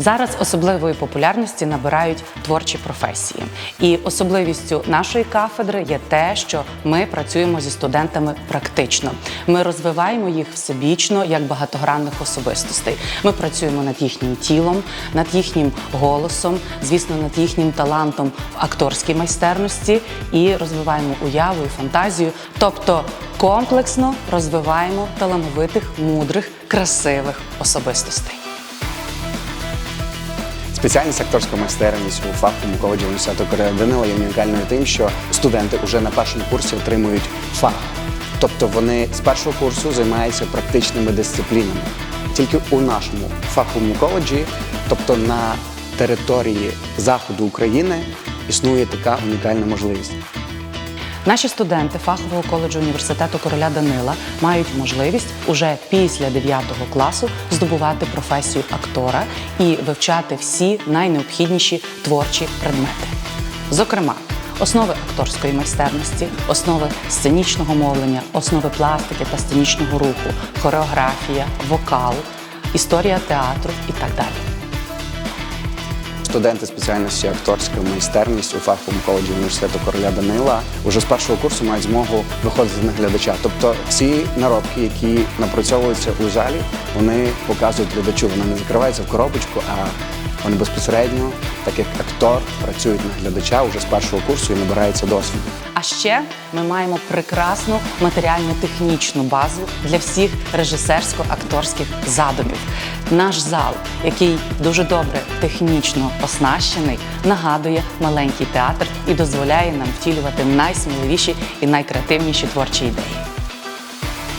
Зараз особливої популярності набирають творчі професії, і особливістю нашої кафедри є те, що ми працюємо зі студентами практично. Ми розвиваємо їх всебічно як багатогранних особистостей. Ми працюємо над їхнім тілом, над їхнім голосом, звісно, над їхнім талантом в акторській майстерності і розвиваємо уяву і фантазію, тобто комплексно розвиваємо талановитих, мудрих, красивих особистостей. Спеціальність акторська майстерність у фаховому коледжі університету Данила є унікальною тим, що студенти вже на першому курсі отримують фах. Тобто вони з першого курсу займаються практичними дисциплінами. Тільки у нашому фаховому коледжі, тобто на території заходу України, існує така унікальна можливість. Наші студенти фахового коледжу університету короля Данила мають можливість уже після 9 класу здобувати професію актора і вивчати всі найнеобхідніші творчі предмети. Зокрема, основи акторської майстерності, основи сценічного мовлення, основи пластики та сценічного руху, хореографія, вокал, історія театру і так далі. Студенти спеціальності акторська майстерність у фаховому коледжі університету короля Данила вже з першого курсу мають змогу виходити на глядача. Тобто всі наробки, які напрацьовуються у залі, вони показують глядачу. Вони не закриваються в коробочку, а вони безпосередньо, так актор, працюють на глядача вже з першого курсу і набираються досвіду. А ще ми маємо прекрасну матеріально-технічну базу для всіх режисерсько-акторських задумів. Наш зал, який дуже добре технічно оснащений, нагадує маленький театр і дозволяє нам втілювати найсміливіші і найкреативніші творчі ідеї.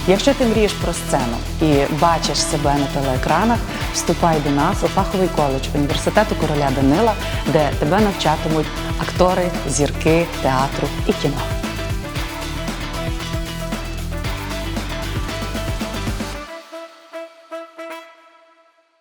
Якщо ти мрієш про сцену і бачиш себе на телеекранах, вступай до нас у фаховий коледж університету короля Данила, де тебе навчатимуть актори, зірки театру і кіно.